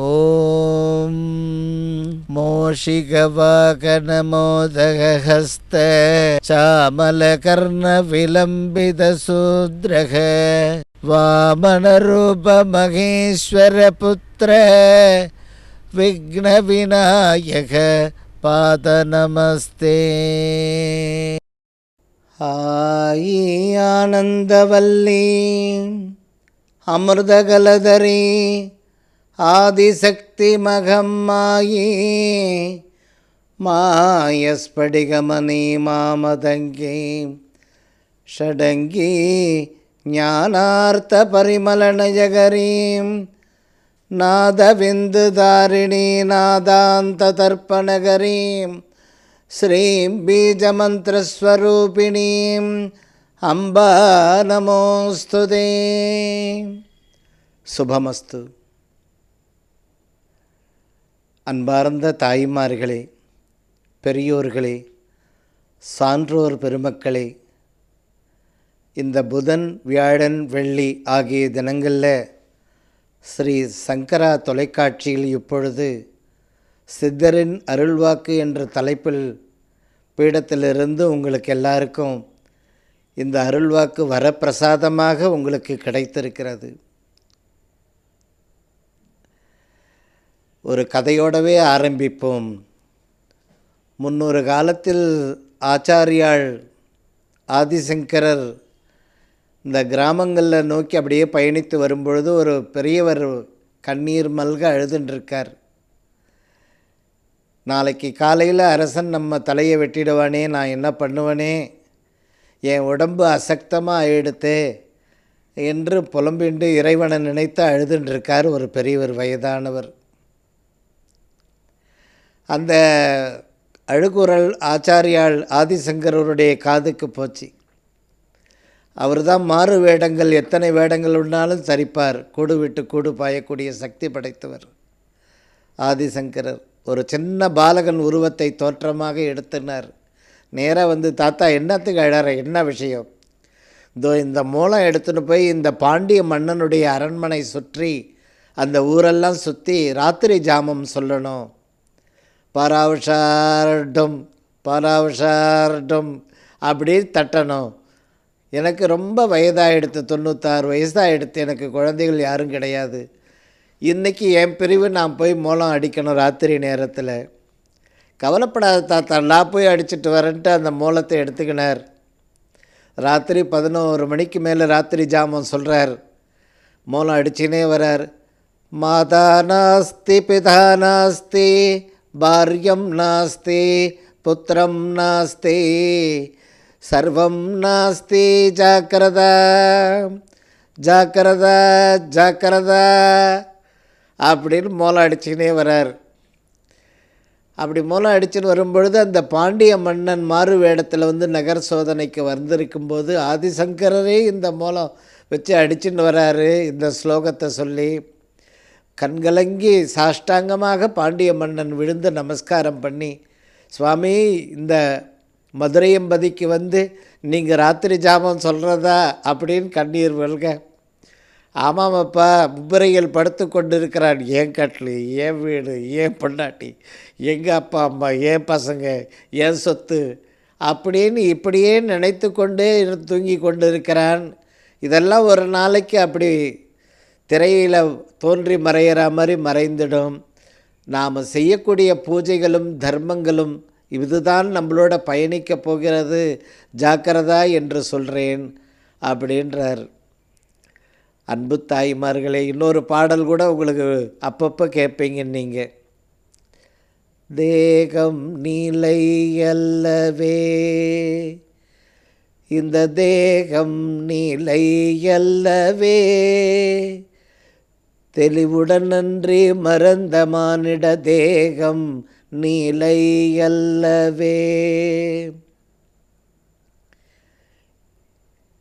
ॐ मोषिकवाकनमोदगहस्त श्यामलकर्णविलम्बितसूद्रः वामनरूपमहेश्वरपुत्र विघ्नविनायक पादनमस्ते हायि आनन्दवल्ली अमृतकलधरी ஆதிசக்தி மகம் மாயே மாயஸ்படிகமணி மாமதங்கே ஷடங்கி ஞானார்த்த பரிமலநயகரீம் நாதவிந்துதாரிணீ நாதாந்ததர்ப்பணகரீம் ஸ்ரீம் பீஜமந்திரஸ்வரூபிணீம் அம்பா நமோஸ்துதே சுபமஸ்து அன்பார்ந்த தாய்மார்களே பெரியோர்களே சான்றோர் பெருமக்களே இந்த புதன் வியாழன் வெள்ளி ஆகிய தினங்களில் ஸ்ரீ சங்கரா தொலைக்காட்சியில் இப்பொழுது சித்தரின் அருள்வாக்கு என்ற தலைப்பில் பீடத்திலிருந்து உங்களுக்கு எல்லாருக்கும் இந்த அருள்வாக்கு வரப்பிரசாதமாக உங்களுக்கு கிடைத்திருக்கிறது. ஒரு கதையோடவே ஆரம்பிப்போம். முன்னொரு காலத்தில் ஆச்சாரியாள் ஆதிசங்கரர் இந்த கிராமங்களில் நோக்கி அப்படியே பயணித்து வரும்பொழுது ஒரு பெரியவர் கண்ணீர் மல்க அழுதுன்றிருக்கார். நாளைக்கு காலையில் அரசன் நம்ம தலையை வெட்டிடுவானே நான் என்ன பண்ணுவனே? என் உடம்பு அசக்தமாக ஆயிடுத்து என்று புலம்பிண்டு இறைவனை நினைத்து அழுதுன்றிருக்கார் ஒரு பெரியவர் வயதானவர். அந்த அழுகுரல் ஆச்சாரியால் ஆதிசங்கரருடைய காதுக்கு போச்சு. அவர் தான் மாறு வேடங்கள் எத்தனை வேடங்கள் உண்டாலும் சரிப்பார். கூடு விட்டு கூடு பாயக்கூடிய சக்தி படைத்தவர் ஆதிசங்கரர். ஒரு சின்ன பாலகன் உருவத்தை தோற்றமாக எடுத்தினார். நேராக வந்து தாத்தா என்னத்துக்கு அழற? என்ன விஷயம்? இதோ இந்த மூலம் எடுத்துன்னு போய் இந்த பாண்டிய மன்னனுடைய அரண்மனை சுற்றி அந்த ஊரெல்லாம் சுற்றி ராத்திரி ஜாமம் சொல்லணும். பராவுஷார்டும் பராவுஷார்டும் அப்படி தட்டணும். எனக்கு ரொம்ப வயதாகிடுத்து தொண்ணூத்தாறு வயசாகிடுத்து எனக்கு குழந்தைகள் யாரும் கிடையாது. இன்றைக்கி என் பிரிவு நான் போய் மூலம் அடிக்கணும் ராத்திரி நேரத்தில். கவலைப்படாத தாத்தா நான் போய் அடிச்சிட்டு வரேன்ட்டு அந்த மூலத்தை எடுத்துக்கினார். ராத்திரி பதினோரு மணிக்கு மேலே ராத்திரி ஜாமம் சொல்கிறார் மூலம் அடிச்சுனே வரார். மாதா நாஸ்தி பிதா நாஸ்தி பாரியம் நாஸ்தி புத்திரம் நாஸ்தி சர்வம் நாஸ்தி ஜாக்கிரதா ஜாக்கிரத ஜாக்கிரத அப்படின்னு மூலம் அடிச்சுக்கினே வரார். அப்படி மூலம் அடிச்சுன்னு வரும்பொழுது அந்த பாண்டிய மன்னன் மாறு வேடத்தில் வந்து நகர் சோதனைக்கு வந்திருக்கும்போது ஆதிசங்கரரே இந்த மூலம் வச்சு அடிச்சுன்னு வராரு இந்த ஸ்லோகத்தை சொல்லி. கண்கலங்கி சாஷ்டாங்கமாக பாண்டிய மன்னன் விழுந்து நமஸ்காரம் பண்ணி சுவாமி இந்த மதுரையம்பதிக்கு வந்து நீங்கள் ராத்திரி ஜாமம் சொல்கிறதா அப்படின்னு கண்ணீர் வெல்க ஆமாமப்பா முப்பரையில் படுத்து கொண்டிருக்கிறான். ஏன் கட்டில்? ஏன் வீடு? ஏன் பொண்டாட்டி? எங்கள் அப்பா அம்மா? ஏன் பசங்க? ஏன் சொத்து? அப்படின்னு இப்படியே நினைத்து கொண்டே தூங்கி கொண்டு இருக்கிறான் இதெல்லாம் ஒரு நாளைக்கு அப்படி திரையில் தோன்றி மறையிற மாதிரி மறைந்துடும். நாம் செய்யக்கூடிய பூஜைகளும் தர்மங்களும் இதுதான் நம்மளோட பயணிக்க போகிறது. ஜாக்கிரதா என்று சொல்கிறேன் அப்படின்றார். அன்பு தாய்மார்களே இன்னொரு பாடல் கூட உங்களுக்கு அப்பப்போ கேட்பீங்க நீங்கள் தேகம் நிலை அல்லவே இந்த தேகம் நிலை அல்லவே தெளிவுடன் நன்றி மறந்த மானிட தேகம் நீலை அல்லவே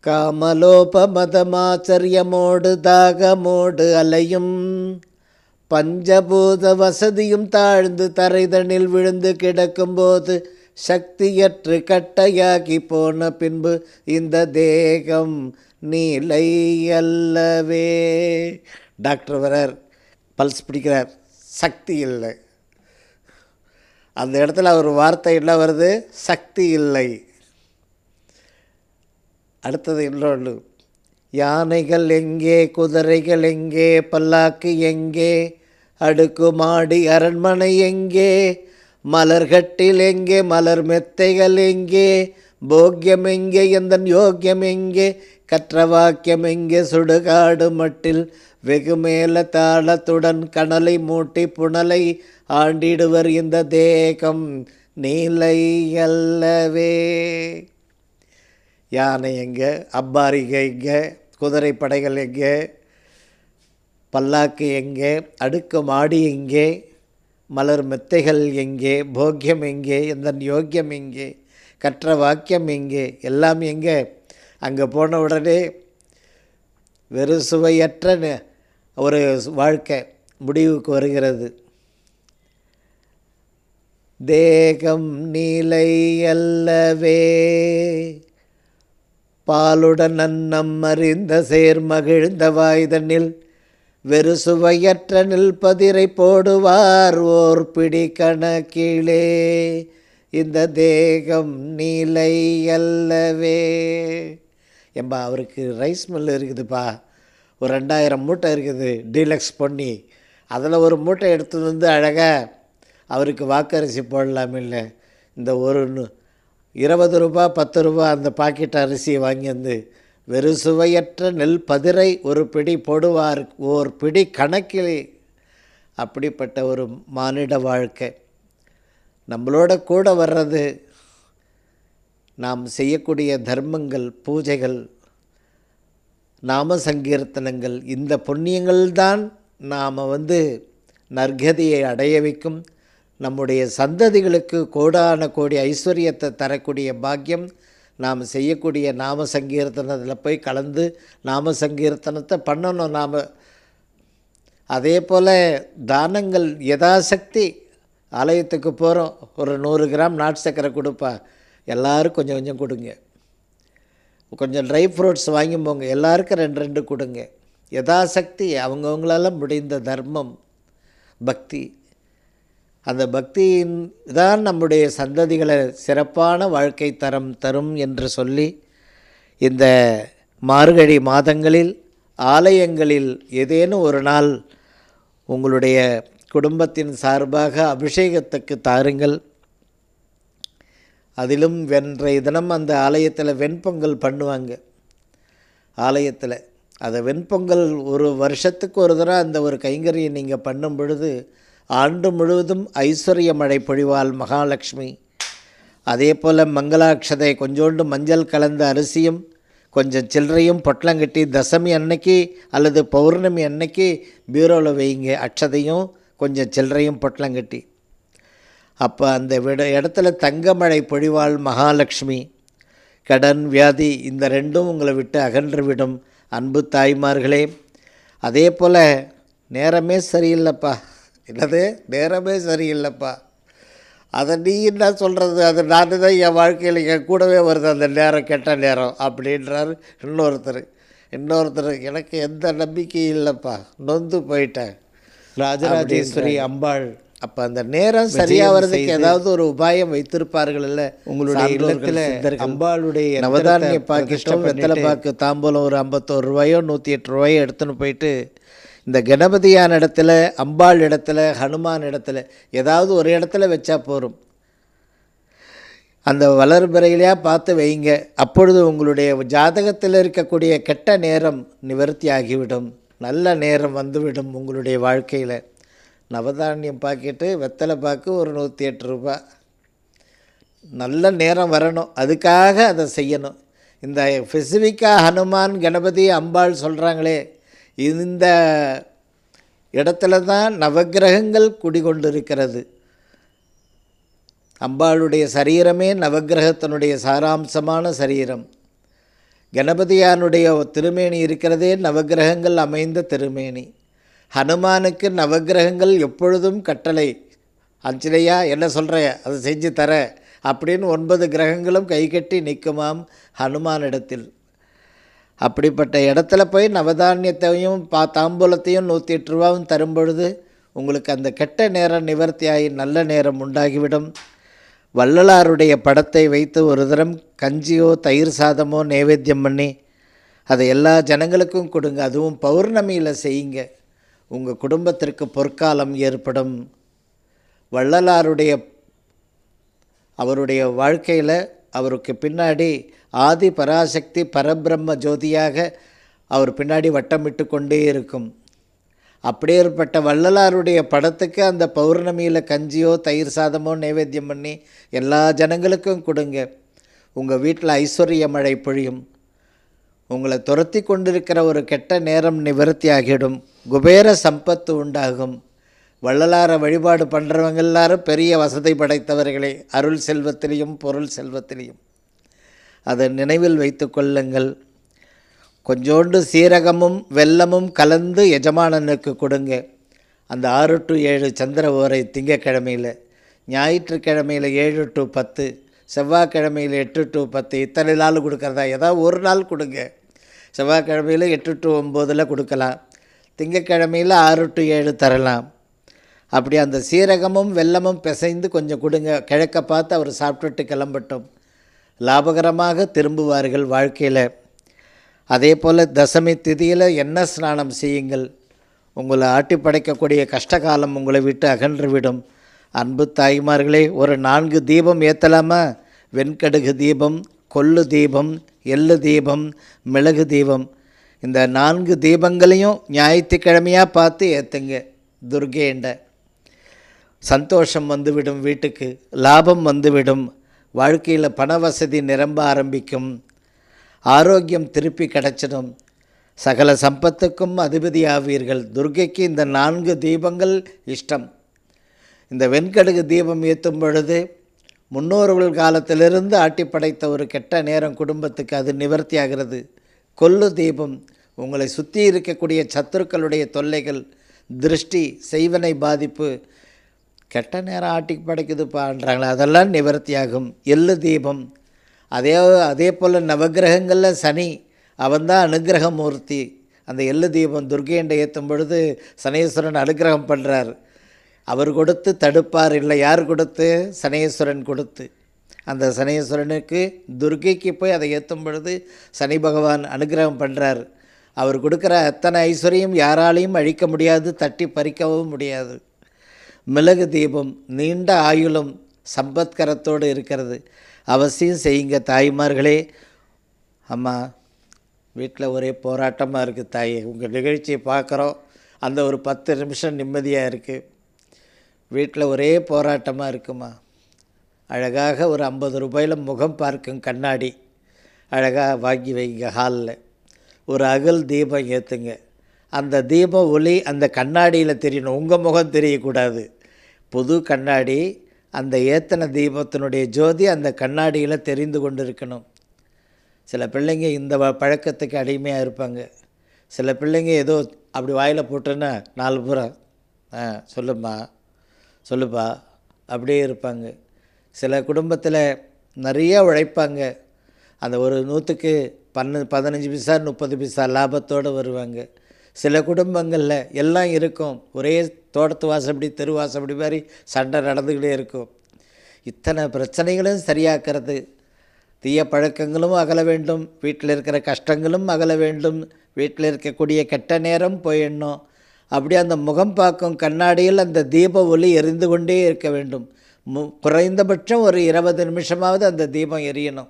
காமலோபமதமாச்சரியமோடு தாகமோடு அலையும் பஞ்சபூத வசதியும் தாழ்ந்து தரைதனில் விழுந்து கிடக்கும்போது சக்தியற்று கட்டையாகி போன பின்பு இந்த தேகம் நீலை அல்லவே டாக்டர் வரார் பல்ஸ் பிடிக்கிறார். சக்தி இல்லை. அந்த இடத்துல ஒரு வார்த்தை என்ன வருது? சக்தி இல்லை. அடுத்தது இன்னொன்று. யானைகள் எங்கே குதிரைகள் எங்கே பல்லாக்கு எங்கே அடுக்குமாடி அரண்மனை எங்கே மலர்கட்டில் எங்கே மலர் மெத்தைகள் எங்கே போக்கியம் எங்கே எந்தன் யோக்கியம் எங்கே கற்ற வாக்கியம் எங்கே சுடுகாடு மட்டில் வெகுமேல தாளத்துடன் கனலை மூட்டி புனலை ஆண்டிடுவர் இந்த தேகம் நீலை அல்லவே. யானை எங்கே? அப்பாரிகை எங்கே? குதிரை படைகள் எங்கே? பல்லாக்கு எங்கே? அடுக்கு மாடி எங்கே? மலர் மெத்தைகள் எங்கே? போக்கியம் எங்கே? எந்த யோக்கியம் எங்கே? கற்ற வாக்கியம் எங்கே? எல்லாம் எங்கே? அங்கே போன உடனே வெறும் சுவையற்ற ஒரு வாழ்க்கை முடிவுக்கு வருகிறது. தேகம் நீலை அல்லவே பாலுடன் அன்னம் அறிந்த சேர் மகிழ்ந்த வாய்தனில் வெறு சுவையற்ற நில்பதிரை போடுவார் ஓர் பிடி கணக்கிலே. இந்த தேகம் நீலை அல்லவே ஏம்பா அவருக்கு ரைஸ் மில் இருக்குதுப்பா. ஒரு ரெண்டாயிரம் மூட்டை இருக்குது டீலக்ஸ் பண்ணி அதில் ஒரு மூட்டை எடுத்து வந்து அழகாக அவருக்கு வாக்கரிசி போடலாம் இந்த ஒரு இருபது ரூபா பத்து ரூபா அந்த பாக்கெட் அரிசியை வாங்கி வந்து வெறு சுவையற்ற நெல் பதிரை ஒரு பிடி போடுவார் ஓர் பிடி கணக்கில். அப்படிப்பட்ட ஒரு மானிட வாழ்க்கை. நம்மளோட கூட வர்றது நாம் செய்யக்கூடிய தர்மங்கள் பூஜைகள் நாம சங்கீர்த்தனங்கள் இந்த புண்ணியங்கள் தான் நாம் வந்து நற்கதியை அடைய வைக்கும். நம்முடைய சந்ததிகளுக்கு கோடான கோடி ஐஸ்வர்யத்தை தரக்கூடிய பாக்கியம். நாம் செய்யக்கூடிய நாம சங்கீர்த்தனத்தில் போய் கலந்து நாம சங்கீர்த்தனத்தை பண்ணணும். நாம் அதே போல் தானங்கள் யதாசக்தி. ஆலயத்துக்கு போகிறோம் ஒரு நூறு கிராம் நாட்டு சக்கரை கொடுப்பா. எல்லாரும் கொஞ்சம் கொஞ்சம் கொடுங்க. கொஞ்சம் ட்ரை ஃப்ரூட்ஸ் வாங்கி போங்க. எல்லாருக்கும் ரெண்டு ரெண்டு கொடுங்க. யதாசக்தி அவங்கவுங்களால் முடிந்த தர்மம் பக்தி. அந்த பக்தியின் தான் நம்முடைய சந்ததிகளை சிறப்பான வாழ்க்கை தரம் தரும் என்று சொல்லி இந்த மார்கழி மாதங்களில் ஆலயங்களில் ஏதேனும் ஒரு நாள் உங்களுடைய குடும்பத்தின் சார்பாக அபிஷேகத்துக்கு தாருங்கள். அதிலும் வென்றைய தினம் அந்த ஆலயத்தில் வெண்பொங்கல் பண்ணுவாங்க. ஆலயத்தில். அதை வெண்பொங்கல் ஒரு வருஷத்துக்கு ஒரு தடவை அந்த ஒரு கைங்கரியை நீங்கள் பண்ணும் பொழுது ஆண்டு முழுவதும் ஐஸ்வர்ய மழை பொழிவாள் மகாலட்சுமி. அதே போல் மங்களாட்சதை கொஞ்சோண்டு மஞ்சள் கலந்த அரிசியும் கொஞ்சம் சில்லறையும் பொட்டலங்கட்டி தசமி அன்னைக்கு அல்லது பௌர்ணமி அன்னைக்கு பீரோவில் வைங்க அக்ஷதையும் கொஞ்சம் சில்லறையும் பொட்டலங்கட்டி அப்போ அந்த விட இடத்துல தங்கமழை பொழிவாள் மகாலட்சுமி கடன் வியாதி இந்த ரெண்டும் உங்களை விட்டு அகன்று விடும் அன்பு தாய்மார்களே அதே போல் நேரமே சரியில்லைப்பா. என்னது? நேரமே சரியில்லைப்பா. அதை நீ என்ன சொல்கிறது அது நான் தான் என் வாழ்க்கையில் என் கூடவே வருது அந்த நேரம் கெட்ட நேரம் அப்படின்றாரு இன்னொருத்தர். இன்னொருத்தர் எனக்கு எந்த நம்பிக்கையும் இல்லைப்பா. நொந்து போயிட்டேன். ராஜராஜேஸ்வரி அம்பாள். அப்போ அந்த நேரம் சரியாக வர்றதுக்கு ஏதாவது ஒரு உபாயம் வைத்திருப்பார்கள் இல்லை உங்களுடைய இல்லத்துல அம்பாளுடைய நவதானிய பிரதிஷ்டை வெத்தலை பாக்கு தாம்பூலம் ஒரு ஐம்பத்தோரு ரூபாயோ நூற்றி எட்டு ரூபாயோ எடுத்துன்னு போயிட்டு இந்த கணபதியான இடத்துல அம்பாள் இடத்துல ஹனுமான் இடத்துல ஏதாவது ஒரு இடத்துல வச்சா போரும். அந்த வளர்பிறையிலையாக பார்த்து வைங்க. அப்பொழுது உங்களுடைய ஜாதகத்தில் இருக்கக்கூடிய கெட்ட நேரம் நிவர்த்தி ஆகிவிடும். நல்ல நேரம் வந்துவிடும் உங்களுடைய வாழ்க்கையில். நவதானியம் பாக்கெட்டு வெத்தலை பாக்கு ஒரு நூற்றி எட்டு ரூபா. நல்ல நேரம் வரணும். அதுக்காக அதை செய்யணும். இந்த ஸ்பெசிஃபிக்காக ஹனுமான் கணபதி அம்பாள் சொல்கிறாங்களே இந்த இடத்துல தான் நவக்கிரகங்கள் குடிகொண்டிருக்கிறது. அம்பாளுடைய சரீரமே நவக்கிரகத்தினுடைய சாராம்சமான சரீரம். கணபதியானுடைய திருமேனி இருக்கிறதே நவக்கிரகங்கள் அமைந்த திருமேனி. ஹனுமானுக்கு நவக்கிரகங்கள் எப்பொழுதும் கட்டளை. அஞ்சலையா என்ன சொல்கிற அதை செஞ்சு தர. அப்படின்னு ஒன்பது கிரகங்களும் கை கட்டி நிற்குமாம் ஹனுமானிடத்தில். அப்படிப்பட்ட இடத்துல போய் நவதானியத்தையும் பா தாம்பூலத்தையும் நூற்றி எட்டு ரூபாவும் தரும் பொழுது உங்களுக்கு அந்த கெட்ட நேரம் நிவர்த்தியாகி நல்ல நேரம் உண்டாகிவிடும். வள்ளலாருடைய படத்தை வைத்து ஒரு தரம் கஞ்சியோ தயிர் சாதமோ நைவேத்தியம் பண்ணி அதை எல்லா ஜனங்களுக்கும் கொடுங்க. அதுவும் பௌர்ணமியில் செய்யுங்க. உங்கள் குடும்பத்திற்கு பொற்காலம் ஏற்படும். வள்ளலாருடைய அவருடைய வாழ்க்கையில் அவருக்கு பின்னாடி ஆதி பராசக்தி பரபிரம்ம ஜோதியாக அவர் பின்னாடி வட்டமிட்டு கொண்டே இருக்கும். அப்படியேற்பட்ட வள்ளலாருடைய படத்துக்கு அந்த பௌர்ணமியில் கஞ்சியோ தயிர் சாதமோ நைவேத்தியம் பண்ணி எல்லா ஜனங்களுக்கும் கொடுங்க. உங்கள் வீட்டில் ஐஸ்வர்ய மழை பொழியும். உங்களை துரத்தி கொண்டிருக்கிற ஒரு கெட்ட நேரம் நிவர்த்தி ஆகிடும் குபேர சம்பத்து உண்டாகும். வள்ளலார வழிபாடு பண்ணுறவங்க எல்லாரும் பெரிய வசதி படைத்தவர்களே. அருள் செல்வத்திலையும் பொருள் செல்வத்திலையும். அதை நினைவில் வைத்து கொள்ளுங்கள். கொஞ்சோண்டு சீரகமும் வெல்லமும் கலந்து எஜமானனுக்கு கொடுங்க. அந்த ஆறு டு ஏழு சந்திர ஓரை திங்கக்கிழமையில் ஞாயிற்றுக்கிழமையில் ஏழு டு பத்து செவ்வாய்க்கிழமையில் எட்டு டு பத்து இத்தனை நாள் கொடுக்குறதா? ஏதாவது ஒரு நாள் கொடுங்க. செவ்வாய்க்கிழமையில் எட்டு டு ஒம்போதில் கொடுக்கலாம். திங்கக்கிழமையில் ஆறு டு ஏழு தரலாம். அப்படி அந்த சீரகமும் வெல்லமும் பிசைந்து கொஞ்சம் கொடுங்க. கிழக்க பார்த்து அவர் சாப்பிட்டுட்டு கிளம்பட்டும். லாபகரமாக திரும்புவார்கள் வாழ்க்கையில். அதே போல் தசமி திதியில் என்ன ஸ்நானம் செய்யுங்கள். உங்களை ஆட்டி படைக்கக்கூடிய கஷ்டகாலம் உங்களை விட்டு அகன்றுவிடும். அன்பு தாய்மார்களே ஒரு நான்கு தீபம் ஏற்றலாமா வெண்கடுகு தீபம் கொள்ளு தீபம் எள்ளு தீபம் மிளகு தீபம். இந்த நான்கு தீபங்களையும் ஞாயிற்றுக்கிழமையாக பார்த்து ஏற்றுங்க துர்கேண்ட சந்தோஷம் வந்துவிடும் வீட்டுக்கு லாபம் வந்துவிடும். வாழ்க்கையில் பண வசதி நிரம்ப ஆரம்பிக்கும். ஆரோக்கியம் திருப்பி கிடச்சிடும். சகல சம்பத்துக்கும் அதிபதி ஆவீர்கள் துர்கைக்கு இந்த நான்கு தீபங்கள் இஷ்டம். இந்த வெண்கடுகு தீபம் ஏற்றும் பொழுது முன்னோர்கள் காலத்திலிருந்து ஆட்டி படைத்த ஒரு கெட்ட நேரம் குடும்பத்துக்கு அது நிவர்த்தி ஆகிறது கொல்லு தீபம் உங்களை சுற்றி இருக்கக்கூடிய சத்துருக்களுடைய தொல்லைகள் திருஷ்டி செய்வனை பாதிப்பு கெட்ட நேரம் ஆட்டி படைக்குதுப்பான்றாங்களே அதெல்லாம் நிவர்த்தியாகும். எள்ளு தீபம் அதே அதே போல் நவகிரகங்களில் சனி அவன்தான் அனுகிரக மூர்த்தி அந்த எள்ளு தீபம் துர்கையண்டை ஏற்றும் பொழுது சனீஸ்வரன் அனுகிரகம் பண்ணுறார் அவர் கொடுத்து தடுப்பார் இல்லை யார் கொடுத்து? சனீஸ்வரன் கொடுத்து. அந்த சனீஸ்வரனுக்கு துர்கைக்கு போய் அதை ஏற்றும் பொழுது சனி பகவான் அனுகிரகம் பண்ணுறார் அவர் கொடுக்குற அத்தனை ஐஸ்வர்யம் யாராலையும் அழிக்க முடியாது தட்டி பறிக்கவும் முடியாது. மிளகு தீபம் நீண்ட ஆயுளும் சம்பத்கரத்தோடு இருக்கிறது. அவசியம் செய்யுங்க தாய்மார்களே. அம்மா வீட்டில் ஒரே போராட்டமாக இருக்குது தாய். உங்கள் நிகழ்ச்சியை பார்க்குறோம். அந்த ஒரு பத்து நிமிஷம் நிம்மதியாக இருக்குது வீட்டில் ஒரே போராட்டமாக இருக்குமா? அழகாக ஒரு ஐம்பது ரூபாயில் முகம் பார்க்கும் கண்ணாடி. அழகாக வாங்கி வைங்க ஹாலில் ஒரு அகல் தீபம் ஏற்றுங்க அந்த தீப ஒளி அந்த கண்ணாடியில் தெரியணும் உங்கள் முகம் தெரியக்கூடாது. புது கண்ணாடி அந்த ஏத்தன தீபத்தினுடைய ஜோதி அந்த கண்ணாடியில் தெரிந்து கொண்டு இருக்கணும் சில பிள்ளைங்க இந்த பழக்கத்துக்கு அடிமையாக இருப்பாங்க. சில பிள்ளைங்க ஏதோ அப்படி வாயில் போட்டோன்னா நாலு புறம் ஆ சொல்லும்மா சொல்லுப்பா அப்படியே இருப்பாங்க. சில குடும்பத்தில் நிறையா உழைப்பாங்க. அந்த ஒரு நூற்றுக்கு பன்னு பதினஞ்சு பைசா முப்பது பைசா லாபத்தோடு வருவாங்க. சில குடும்பங்களில் எல்லாம் இருக்கும். ஒரே தோட்டத்து வாசப்படி தெரு வாசப்படி மாதிரி சண்டை நடந்துக்கிட்டே இருக்கும். இத்தனை பிரச்சனைகளும் சரியாக்கிறது. தீய பழக்கங்களும் அகல வேண்டும். வீட்டில் இருக்கிற கஷ்டங்களும் அகல வேண்டும். வீட்டில் இருக்கக்கூடிய கெட்ட நேரம் போயிடணும். அப்படியே அந்த முகம் பார்க்கும் கண்ணாடியில் அந்த தீப ஒளி எரிந்து கொண்டே இருக்க வேண்டும். குறைந்தபட்சம் ஒரு இருபது நிமிஷமாவது அந்த தீபம் எரியணும்.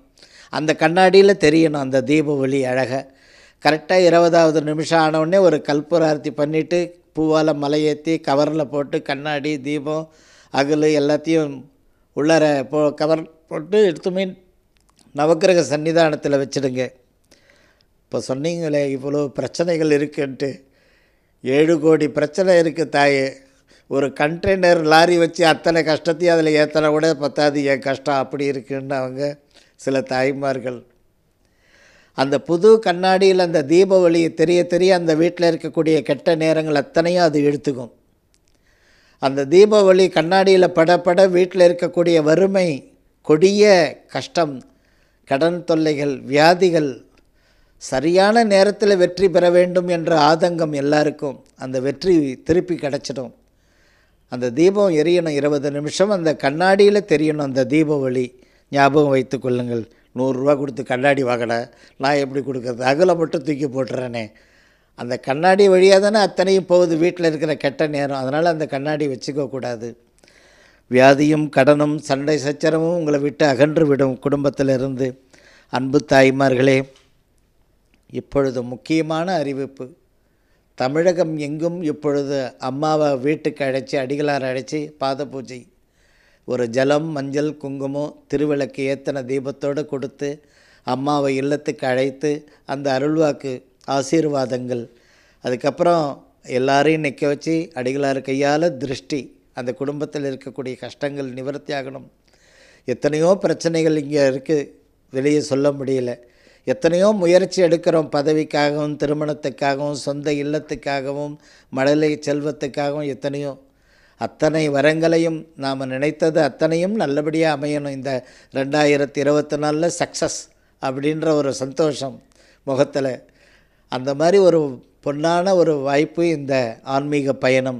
அந்த கண்ணாடியில் தெரியணும் அந்த தீப ஒளி அழகாக கரெக்டாக இருபதாவது நிமிஷம் ஆனவுடனே ஒரு கற்பூரார்த்தி பண்ணிவிட்டு பூவால் மலையேற்றி கவரில் போட்டு கண்ணாடி தீபம் அகல் எல்லாத்தையும் உள்ளார போ கவர் போட்டு எடுத்துமே நவக்கிரக சன்னிதானத்தில் வச்சுடுங்க. இப்போ சொன்னீங்களே இவ்வளோ பிரச்சனைகள் இருக்குன்ட்டு. ஏழு கோடி பிரச்சனை இருக்குது தாயே. ஒரு கண்டெய்னர் லாரி வச்சு அத்தனை கஷ்டத்தையும் அதில் ஏற்றினா கூட பத்தாது என் கஷ்டம் அப்படி இருக்குன்னு அவங்க சில தாய்மார்கள். அந்த புது கண்ணாடியில் அந்த தீப தெரிய தெரிய அந்த வீட்டில் இருக்கக்கூடிய கெட்ட நேரங்கள் அத்தனையும் அது எடுத்துக்கும் அந்த தீப ஒளி கண்ணாடியில் படப்பட வீட்டில் இருக்கக்கூடிய வறுமை கொடிய கஷ்டம் கடன் தொல்லைகள் வியாதிகள் சரியான நேரத்தில் வெற்றி பெற வேண்டும் என்ற ஆதங்கம் எல்லாருக்கும். அந்த வெற்றி திருப்பி கிடச்சிடும். அந்த தீபம் எரியணும் இருபது நிமிஷம் அந்த கண்ணாடியில் தெரியணும் அந்த தீப ஒளி. ஞாபகம் வைத்து கொள்ளுங்கள். நூறுரூவா கொடுத்து கண்ணாடி வாங்கலை நான் எப்படி கொடுக்குறது? அகலை மட்டும் தூக்கி போட்டுறேனே. அந்த கண்ணாடி வழியாக தானே அத்தனையும் போகுது வீட்டில் இருக்கிற கெட்ட நேரம். அதனால் அந்த கண்ணாடி வச்சுக்கக்கூடாது வியாதியும் கடனும் சண்டை சச்சரமும் உங்களை விட்டு அகன்று விடும் குடும்பத்தில் இருந்து அன்பு தாய்மார்களே இப்பொழுது முக்கியமான அறிவிப்பு. தமிழகம் எங்கும் இப்பொழுது அம்மாவை வீட்டுக்கு அழைச்சி அடிகளார் அழைச்சி பாத பூஜை. ஒரு ஜலம் மஞ்சள் குங்குமம் திருவிளக்கு ஏத்தனை தீபத்தோடு கொடுத்து அம்மாவை இல்லத்துக்கு அழைத்து அந்த அருள்வாக்கு ஆசீர்வாதங்கள். அதுக்கப்புறம் எல்லாரையும் நிற்க வச்சு அடிகளார் கையால் திருஷ்டி அந்த குடும்பத்தில் இருக்கக்கூடிய கஷ்டங்கள் நிவர்த்தி ஆகணும். எத்தனையோ பிரச்சனைகள் இங்கே இருக்குது வெளியே சொல்ல முடியல. எத்தனையோ முயற்சி எடுக்கிறோம் பதவிக்காகவும் திருமணத்துக்காகவும் சொந்த இல்லத்துக்காகவும் மழலை செல்வத்துக்காகவும் எத்தனையோ. அத்தனை வரங்களையும் நாம் நினைத்தது அத்தனையும் நல்லபடியாக அமையணும். இந்த ரெண்டாயிரத்தி இருபத்தி நாலில் சக்ஸஸ் அப்படின்ற ஒரு சந்தோஷம் முகத்தில். அந்த மாதிரி ஒரு பொன்னான ஒரு வாய்ப்பு இந்த ஆன்மீக பயணம்.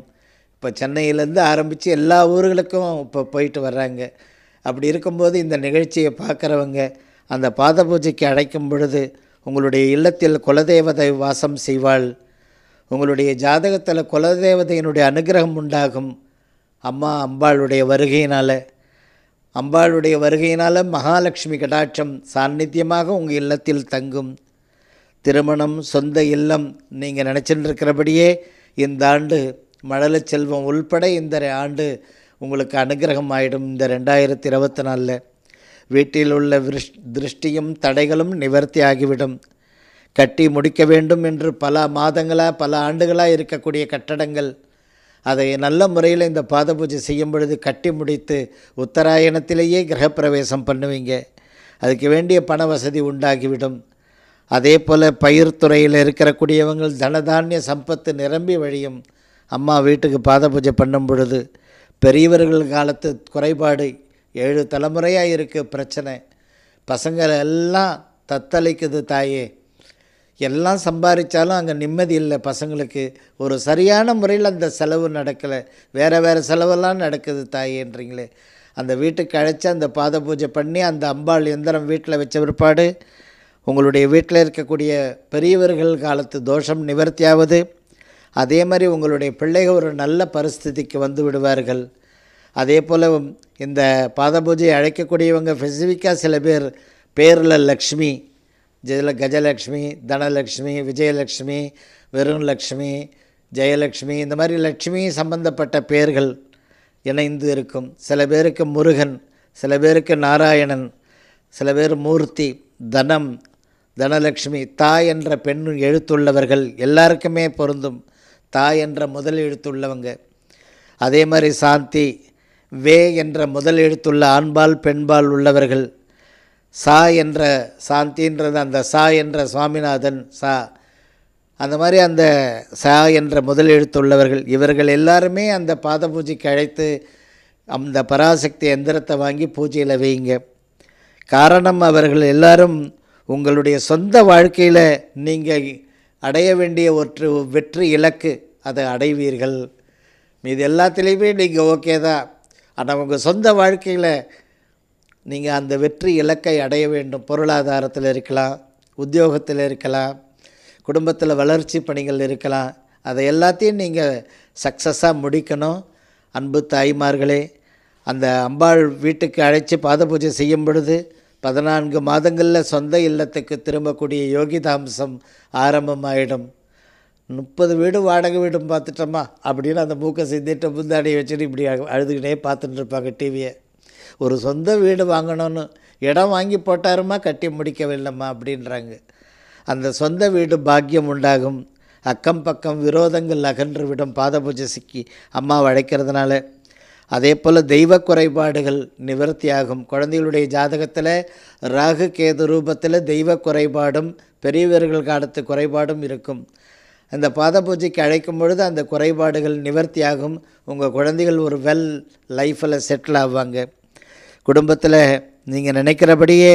இப்போ சென்னையிலேருந்து ஆரம்பித்து எல்லா ஊர்களுக்கும் இப்போ போயிட்டு வர்றாங்க. அப்படி இருக்கும்போது இந்த நிகழ்ச்சியை பார்க்குறவங்க அந்த பாத பூஜைக்கு அழைக்கும் பொழுது உங்களுடைய இல்லத்தில் குலதெய்வதை வாசம் செய்வாள். உங்களுடைய ஜாதகத்தில் குலதெய்வதையினுடைய அனுகிரகம் உண்டாகும். அம்மா அம்பாளுடைய வருகையினால். அம்பாளுடைய வருகையினால் மகாலட்சுமி கடாட்சம் சாநித்தியமாக உங்கள் இல்லத்தில் தங்கும். திருமணம் சொந்த இல்லம் நீங்கள் நினச்சிட்டு இருக்கிறபடியே இந்த ஆண்டு மழலை செல்வம் உள்பட இந்த ஆண்டு உங்களுக்கு அனுகிரகம் ஆயிடும். இந்த ரெண்டாயிரத்தி இருபத்தி நாலில். வீட்டில் உள்ள விருஷ் திருஷ்டியும் தடைகளும் நிவர்த்தி ஆகிவிடும் கட்டி முடிக்க வேண்டும் என்று பல மாதங்களாக பல ஆண்டுகளாக இருக்கக்கூடிய கட்டடங்கள். அதை நல்ல முறையில் இந்த பாத பூஜை செய்யும் பொழுது கட்டி முடித்து உத்தராயணத்திலேயே கிரகப்பிரவேசம் பண்ணுவீங்க. அதுக்கு வேண்டிய பண வசதி உண்டாகிவிடும். அதே போல் பயிர் துறையில் இருக்கக்கூடியவங்கள் தனதானிய சம்பத்து நிரம்பி வழியும் அம்மா வீட்டுக்கு பாத பூஜை பண்ணும் பொழுது பெரியவர்கள் காலத்து குறைபாடு ஏழு தலைமுறையாக இருக்குது பிரச்சனை. பசங்களை எல்லாம் தத்தளிக்குது தாயே. எல்லாம் சம்பாதிச்சாலும் அங்கே நிம்மதி இல்லை பசங்களுக்கு. ஒரு சரியான முறையில் அந்த செலவு நடக்கலை. வேறு வேறு செலவெல்லாம் நடக்குது தாயேன்றீங்களே. அந்த வீட்டுக்கு அழைச்சி அந்த பாத பூஜை பண்ணி அந்த அம்பாள் எந்திரம் வீட்டில் வச்ச பிற்பாடு உங்களுடைய வீட்டில் இருக்கக்கூடிய பெரியவர்கள் காலத்து தோஷம் நிவர்த்தியாவது. அதே மாதிரி உங்களுடைய பிள்ளைகள் ஒரு நல்ல பரிஸ்திதிக்கு வந்து விடுவார்கள். அதே போல் இந்த பாத பூஜையை அழைக்கக்கூடியவங்க ஸ்பெசிஃபிக்காக சில பேர் பேரில் லக்ஷ்மி இதில் கஜலக்ஷ்மி தனலக்ஷ்மி விஜயலக்ஷ்மி வெறும் லக்ஷ்மி ஜெயலக்ஷ்மி இந்த மாதிரி லக்ஷ்மி சம்பந்தப்பட்ட பெயர்கள் இணைந்து இருக்கும். சில பேருக்கு முருகன் சில பேருக்கு நாராயணன் சில பேர் மூர்த்தி தனம் தனலக்ஷ்மி தாய் என்ற பெண் எழுத்துள்ளவர்கள் எல்லாருக்குமே பொருந்தும். தாய் என்ற முதல் எழுத்துள்ளவங்க. அதே மாதிரி சாந்தி வே என்ற முதல் எழுத்துள்ள ஆண்பால் பெண்பால் உள்ளவர்கள். சா என்ற சாந்தின்றது அந்த சா என்ற சுவாமிநாதன் சா. அந்த மாதிரி அந்த சா என்ற முதல் எழுத்துள்ளவர்கள் இவர்கள் எல்லாருமே அந்த பாத பூஜைக்கு அழைத்து அந்த பராசக்தி எந்திரத்தை வாங்கி பூஜையில் வைங்க. காரணம் அவர்கள் எல்லாரும் உங்களுடைய சொந்த வாழ்க்கையில் நீங்கள் அடைய வேண்டிய ஒற்று வெற்றி இலக்கு அதை அடைவீர்கள். மீது எல்லாத்துலேயுமே நீங்கள் ஓகே தான். ஆனால் உங்கள் சொந்த வாழ்க்கையில் நீங்கள் அந்த வெற்றி இலக்கை அடைய வேண்டும். பொருளாதாரத்தில் இருக்கலாம் உத்தியோகத்தில் இருக்கலாம் குடும்பத்தில் வளர்ச்சி பணிகள் இருக்கலாம். அதை எல்லாத்தையும் நீங்கள் சக்ஸஸாக முடிக்கணும். அன்பு தாய்மார்களே அந்த அம்பாள் வீட்டுக்கு அழைச்சி பாத பூஜை செய்யும் பொழுது பதினான்கு மாதங்களில் சொந்த இல்லத்துக்கு திரும்பக்கூடிய யோகிதாம்சம் ஆரம்பமாயிடும். முப்பது வீடு வாடகை வீடும் பார்த்துட்டோமா? அப்படின்னு அந்த மூக்கை சிந்திட்டு முந்தாடியை வச்சுட்டு இப்படி அழுதுகிட்டே பார்த்துட்டு இருப்பாங்க டிவியை ஒரு சொந்த வீடு வாங்கணும்னு இடம் வாங்கி போட்டாருமா கட்டி முடிக்கவில்லைம்மா அப்படின்றாங்க. அந்த சொந்த வீடு பாக்கியம் உண்டாகும். அக்கம் பக்கம் விரோதங்கள் அகன்று விடும் பாதபூஜை சிக்கி அம்மா வழைக்கிறதுனால அதே போல் தெய்வ குறைபாடுகள் நிவர்த்தியாகும். குழந்தைகளுடைய ஜாதகத்தில் ராகு கேது ரூபத்தில் தெய்வ குறைபாடும் பெரியவர்கள் காலத்து குறைபாடும் இருக்கும். அந்த பாத பூஜைக்கு அழைக்கும் பொழுது அந்த குறைபாடுகள் நிவர்த்தியாகும். உங்கள் குழந்தைகள் ஒரு வெல் லைஃப்பில் செட்டில் ஆவாங்க. குடும்பத்தில் நீங்கள் நினைக்கிறபடியே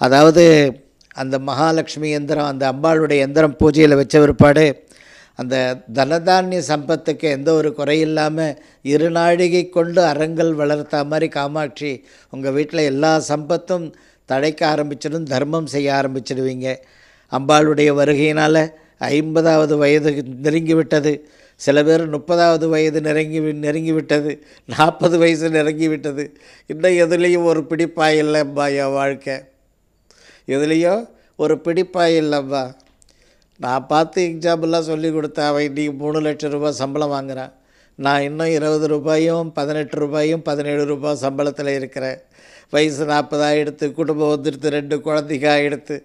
அதாவது அந்த மகாலட்சுமி எந்திரம் அந்த அம்பாளுடைய எந்திரம் பூஜையில் வச்ச பிற்பாடு அந்த தனதானிய சம்பத்துக்கு எந்த ஒரு குறையில்லாமல் இரு நாழிகை கொண்டு அறங்கள் வளர்த்த மாதிரி காமாட்சி உங்கள் வீட்டில் எல்லா சம்பத்தும் தழைக்க ஆரம்பிச்சிடும் தர்மம் செய்ய ஆரம்பிச்சிடுவீங்க. அம்பாளுடைய வருகையினால் ஐம்பதாவது வயது நெருங்கி விட்டது சில பேர் முப்பதாவது வயது நெருங்கி நெருங்கிவிட்டது. நெருங்கி விட்டது நாற்பது வயசு நெருங்கி விட்டது இன்னும் எதுலேயும் ஒரு பிடிப்பாய் இல்லைம்பா என் வாழ்க்கை. எதுலேயோ ஒரு பிடிப்பாய் இல்லைம்பா நான் பார்த்து எக்ஸாம்பிளாக சொல்லி கொடுத்தேன். அவன் இன்றைக்கி மூணு லட்சம் ரூபாய் சம்பளம் வாங்குகிறான் நான் இன்னும் இருபது ரூபாயும் பதினெட்டு ரூபாயும் பதினேழு ரூபாய் சம்பளத்தில் இருக்கிறேன். வயசு நாற்பதாக எடுத்து குடும்பம் வந்துடுத்து ரெண்டு குழந்தைங்க ஆகிடுத்து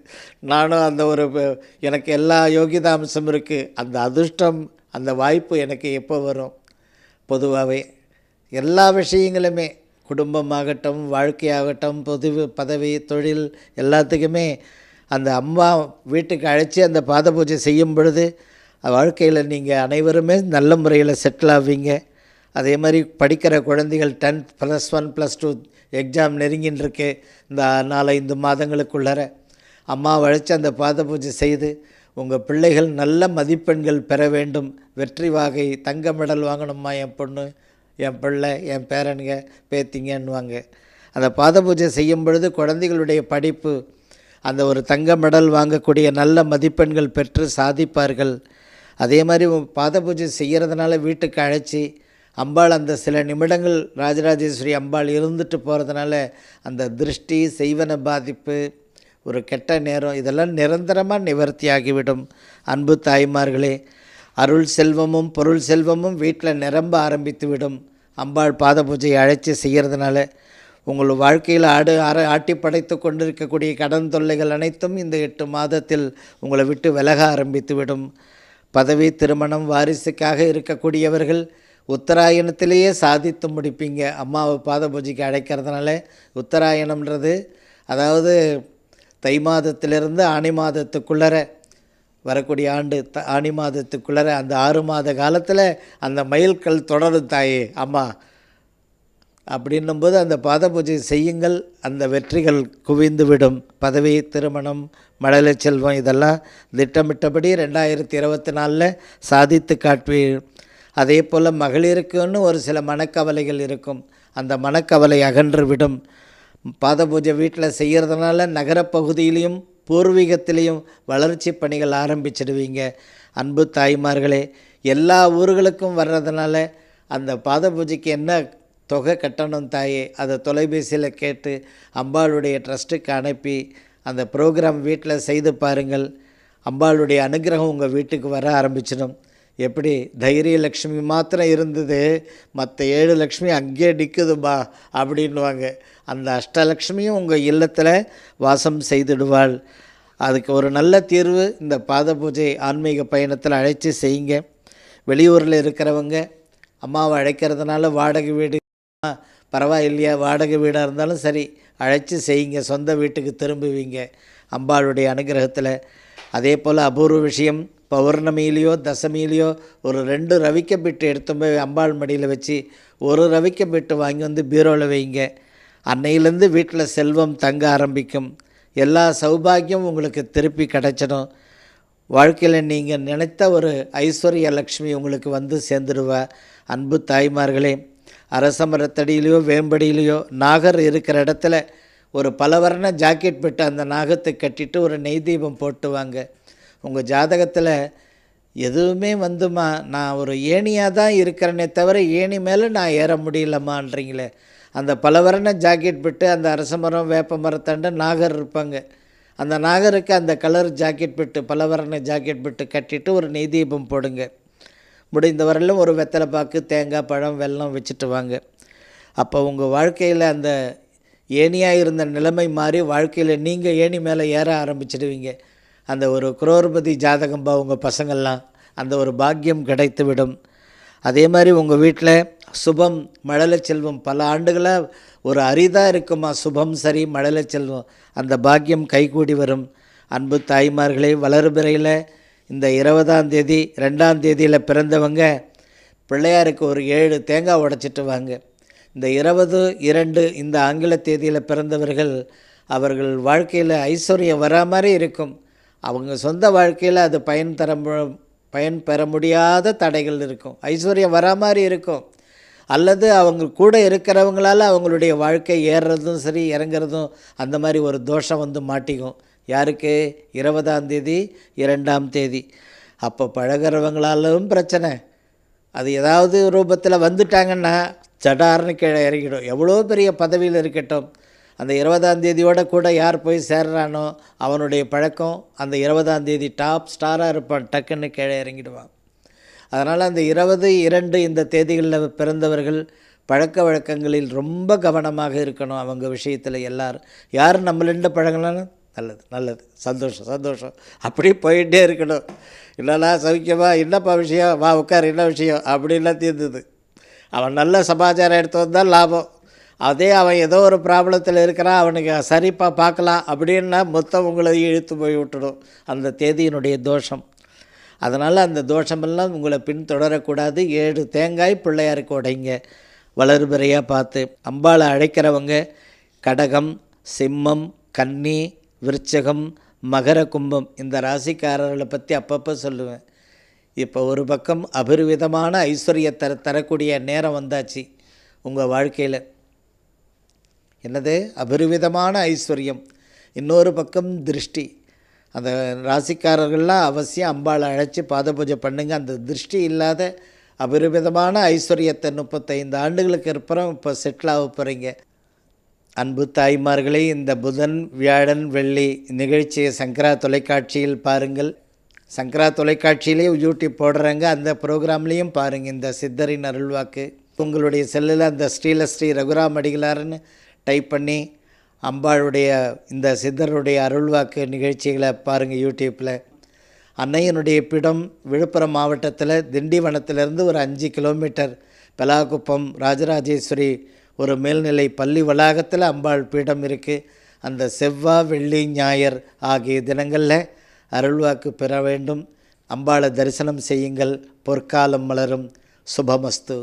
நானும் அந்த ஒரு எனக்கு எல்லா யோகிதா அம்சம் இருக்குது அந்த அதிர்ஷ்டம் அந்த வாய்ப்பு எனக்கு எப்போ வரும்? பொதுவாகவே எல்லா விஷயங்களுமே குடும்பமாகட்டும் வாழ்க்கையாகட்டும் பொது பதவி தொழில் எல்லாத்துக்குமே அந்த அம்மா வீட்டுக்கு அழைச்சி அந்த பாத பூஜை செய்யும் பொழுது வாழ்க்கையில் நீங்கள் அனைவருமே நல்ல முறையில் செட்டில் ஆவீங்க. அதே மாதிரி படிக்கிற குழந்தைகள் tenth plus one plus two exam நெருங்கின்னு இருக்கு இந்த நாலஞ்சு மாதங்களுக்குள்ளார அம்மா அழைச்சி அந்த பாத பூஜை செய்து உங்கள் பிள்ளைகள் நல்ல மதிப்பெண்கள் பெற வேண்டும். வெற்றி வாகை தங்க மெடல் வாங்கணுமா என் பொண்ணு என் பிள்ளை என் பேரனுங்க பேத்திங்கன்னுவாங்க. அந்த பாத பூஜை செய்யும் பொழுது குழந்தைகளுடைய படிப்பு அந்த ஒரு தங்க மெடல் வாங்கக்கூடிய நல்ல மதிப்பெண்கள் பெற்று சாதிப்பார்கள். அதே மாதிரி பாத பூஜை செய்கிறதுனால வீட்டுக்கு அழைச்சி அம்பாள் அந்த சில நிமிடங்கள் ராஜராஜேஸ்வரி அம்பாள் இருந்துட்டு போகிறதுனால அந்த திருஷ்டி செய்வன பாதிப்பு ஒரு கெட்ட நேரம் இதெல்லாம் நிரந்தரமாக நிவர்த்தி ஆகிவிடும். அன்பு தாய்மார்களே அருள் செல்வமும் பொருள் செல்வமும் வீட்டில் நிரம்ப ஆரம்பித்து விடும். அம்பாள் பாத பூஜையை அழைச்சி செய்கிறதுனால உங்கள் வாழ்க்கையில் ஆடு ஆற ஆட்டி படைத்து கொண்டிருக்கக்கூடிய கடன் தொல்லைகள் அனைத்தும் இந்த எட்டு மாதத்தில் உங்களை விட்டு விலக ஆரம்பித்து விடும். பதவி திருமணம் வாரிசுக்காக இருக்கக்கூடியவர்கள் உத்தராயணத்திலேயே சாதித்து முடிப்பீங்க. அம்மாவை பாத பூஜைக்கு அழைக்கிறதுனால உத்தராயணம்ன்றது. அதாவது தை மாதத்திலிருந்து ஆணி மாதத்துக்குள்ளர வரக்கூடிய ஆண்டு த ஆணி மாதத்துக்குள்ளர அந்த ஆறு மாத காலத்தில் அந்த மயில்கள் தொடரும் தாயே அம்மா. அப்படின்னும்போது அந்த பாத பூஜை செய்யுங்கள். அந்த வெற்றிகள் குவிந்து விடும் பதவி திருமணம் மழலை செல்வம் இதெல்லாம் திட்டமிட்டபடி ரெண்டாயிரத்தி இருபத்தி நாலில் சாதித்து காட்டுவீர். அதே போல் மகளிருக்குன்னு ஒரு சில மனக்கவலைகள் இருக்கும். அந்த மனக்கவலை அகன்று விடும் பாத பூஜை வீட்டில் செய்கிறதுனால நகரப்பகுதியிலையும் பூர்வீகத்திலையும் வளர்ச்சி பணிகள் ஆரம்பிச்சிடுவீங்க. அன்பு தாய்மார்களே எல்லா ஊர்களுக்கும் வர்றதுனால அந்த பாத பூஜைக்கு என்ன தொகை கட்டணும் தாயே? அதை தொலைபேசியில் கேட்டு அம்பாளுடைய ட்ரஸ்ட்டுக்கு அனுப்பி அந்த ப்ரோக்ராம் வீட்டில் செய்து பாருங்கள். அம்பாளுடைய அனுகிரகம் உங்கள் வீட்டுக்கு வர ஆரம்பிச்சிடும். எப்படி தைரிய லக்ஷ்மி மாத்திரம் இருந்தது மற்ற ஏழு லக்ஷ்மி அங்கேயே நிற்குதுபா அப்படின்வாங்க அந்த அஷ்டலக்ஷ்மியும் உங்கள் இல்லத்தில் வாசம் செய்திடுவாள். அதுக்கு ஒரு நல்ல தீர்வு இந்த பாத பூஜை ஆன்மீக பயணத்தில் அழைச்சி செய்யுங்க. வெளியூரில் இருக்கிறவங்க அம்மாவை அழைக்கிறதுனால வாடகை வீடு பரவாயில்லையா வாடகை வீடாக இருந்தாலும் சரி அழைச்சி செய்யுங்க சொந்த வீட்டுக்கு திரும்புவீங்க அம்பாளுடைய அனுகிரகத்தில். அதே போல் அபூர்வ விஷயம் பௌர்ணமியிலையோ தசமியிலையோ ஒரு ரெண்டு ரவிக்க பிட்டு எடுத்து போய் அம்பாள் மடியில் வச்சு ஒரு ரவிக்க பிட்டு வாங்கி வந்து பீரோவில் வைங்க. அன்னையிலேருந்து வீட்டில் செல்வம் தங்க ஆரம்பிக்கும். எல்லா சௌபாகியம் உங்களுக்கு திருப்பி கிடச்சிடும். வாழ்க்கையில் நீங்கள் நினைத்த ஒரு ஐஸ்வர்ய லக்ஷ்மி உங்களுக்கு வந்து சேர்ந்துடுவா அன்பு தாய்மார்களே அரச மரத்தடியிலையோ வேம்படியிலையோ நாகர் இருக்கிற இடத்துல ஒரு பலவர்ண ஜாக்கெட் பெட்டு அந்த நாகத்தை கட்டிட்டு ஒரு நெய் தீபம் போட்டுவாங்க. உங்கள் ஜாதகத்தில் எதுவுமே வந்துமா நான் ஒரு ஏணியாக தான் இருக்கிறேனே தவிர ஏணி மேலே நான் ஏற முடியலம்மான்றீங்களே அந்த பலவரண ஜாக்கெட் பிட்டு அந்த அரச மரம் வேப்ப மரத்தாண்ட நாகர் இருப்பாங்க. அந்த நாகருக்கு அந்த கலர் ஜாக்கெட் பிட்டு பலவரண ஜாக்கெட் பிட்டு கட்டிட்டு ஒரு நெய் தீபம் போடுங்க. முடிந்த வரையிலும் ஒரு வெத்தலை பாக்கு தேங்காய் பழம் வெல்லம் வச்சுட்டு வாங்க. அப்போ உங்கள் வாழ்க்கையில் அந்த ஏணியாக இருந்த நிலைமை மாறி வாழ்க்கையில் நீங்கள் ஏணி மேலே ஏற ஆரம்பிச்சிடுவீங்க. அந்த ஒரு குரோர்பதி ஜாதகம்பா உங்கள் பசங்கள்லாம் அந்த ஒரு பாக்கியம் கிடைத்து விடும் அதே மாதிரி உங்கள் வீட்டில் சுபம் மழலை செல்வம் பல ஆண்டுகளாக ஒரு அரிதாக இருக்குமா? சுபம் சரி மழலை செல்வம். அந்த பாக்கியம் கைகூடி வரும். அன்பு தாய்மார்களே வளர்பிறையில் இந்த இருபதாம் தேதி ரெண்டாம் தேதியில் பிறந்தவங்க பிள்ளையாருக்கு ஒரு ஏழு தேங்காய் உடைச்சிட்டு வாங்க. இந்த இருபது இரண்டு இந்த ஆங்கில தேதியில் பிறந்தவர்கள் அவர்கள் வாழ்க்கையில் ஐஸ்வர்யம் வரா மாதிரி இருக்கும். அவங்க சொந்த வாழ்க்கையில் அது பயன் தர பயன் பெற முடியாத தடைகள் இருக்கும். ஐஸ்வர்யம் வரா மாதிரி இருக்கும். அல்லது அவங்க கூட இருக்கிறவங்களால அவங்களுடைய வாழ்க்கை ஏறுறதும் சரி இறங்குறதும் அந்த மாதிரி ஒரு தோஷம் வந்து மாட்டிக்கும். யாருக்கு? இருபதாம் தேதி இரண்டாம் தேதி. அப்போ பழகிறவங்களாலும் பிரச்சனை. அது ஏதாவது ரூபத்தில் வந்துட்டாங்கன்னா ஜடார்னு கீழே இறங்கிடும். எவ்வளோ பெரிய பதவியில் இருக்கட்டும். அந்த இருபதாம் தேதியோட கூட யார் போய் சேர்றானோ அவனுடைய பழக்கம் அந்த இருபதாம் தேதி டாப் ஸ்டாராக இருப்பான் டக்குன்னு கீழே இறங்கிடுவான். அதனால் அந்த இருபது இரண்டு இந்த தேதிகளில் பிறந்தவர்கள் பழக்க வழக்கங்களில் ரொம்ப கவனமாக இருக்கணும் அவங்க விஷயத்தில் எல்லாரும் யார் நம்மளிண்ட பழகலாம் நல்லது நல்லது சந்தோஷம் சந்தோஷம். அப்படி போயிட்டே இருக்கணும். இல்லைனா சௌக்கியமா என்னப்பா விஷயம்? வா உட்கார் என்ன விஷயம்? அப்படின்லாம் தீர்ந்தது. அவன் நல்ல சமாச்சாரம் எடுத்து வந்தால் லாபம். அதே அவன் ஏதோ ஒரு ப்ராப்ளத்தில் இருக்கிறான் அவனுக்கு சரிப்பா பார்க்கலாம் அப்படின்னா மொத்தம் உங்களை இழுத்து போய் விட்டுடும். அந்த தேதியினுடைய தோஷம். அதனால் அந்த தோஷமெல்லாம் உங்களை பின்தொடரக்கூடாது. ஏழு தேங்காய் பிள்ளையாருக்கு உடைங்க. வளர்பிறையாக பார்த்து. அம்பாளை அழைக்கிறவங்க கடகம் சிம்மம் கன்னி விருச்சகம் மகர கும்பம் இந்த ராசிக்காரர்களை பற்றி அப்பப்போ சொல்லுவேன். இப்போ ஒரு பக்கம் அபரிவிதமான ஐஸ்வர்யத்தை தரக்கூடிய நேரம் வந்தாச்சு உங்கள் வாழ்க்கையில். என்னது? அபரிவிதமான ஐஸ்வர்யம். இன்னொரு பக்கம் திருஷ்டி. அந்த ராசிக்காரர்கள்லாம் அவசியம் அம்பாளை அழைச்சி பாத பூஜை பண்ணுங்கள் அந்த திருஷ்டி இல்லாத அபரிவிதமான ஐஸ்வர்யத்தை முப்பத்தைந்து ஆண்டுகளுக்கு அப்புறம் இப்போ செட்டில் ஆக போகிறீங்க அன்பு தாய்மார்களே இந்த புதன் வியாழன் வெள்ளி நிகழ்ச்சியை சங்கரா தொலைக்காட்சியில் பாருங்கள். சங்கரா தொலைக்காட்சியிலே யூடியூப் போடுறாங்க. அந்த ப்ரோக்ராம்லேயும் பாருங்கள் இந்த சித்தரின் அருள்வாக்கு. உங்களுடைய செல்லில் அந்த ஸ்ரீலஸ்ரீ ரகுராம் அடிகளார்னு டைப் பண்ணி அம்பாளுடைய இந்த சித்தருடைய அருள்வாக்கு நிகழ்ச்சிகளை பாருங்கள் யூடியூப்பில். அன்னையனுடைய பிடம் விழுப்புரம் மாவட்டத்தில் திண்டிவனத்திலிருந்து ஒரு அஞ்சு கிலோமீட்டர் பெலாகுப்பம் ராஜராஜேஸ்வரி ஒரு மேல்நிலை பள்ளி வளாகத்தில் அம்பாள் பீடம் இருக்குது அந்த செவ்வாய் வெள்ளி ஞாயிறு ஆகிய தினங்களில் அருள்வாக்கு பெற வேண்டும். அம்பாளை தரிசனம் செய்யுங்கள். பொற்காலம் மலரும். சுபமஸ்து.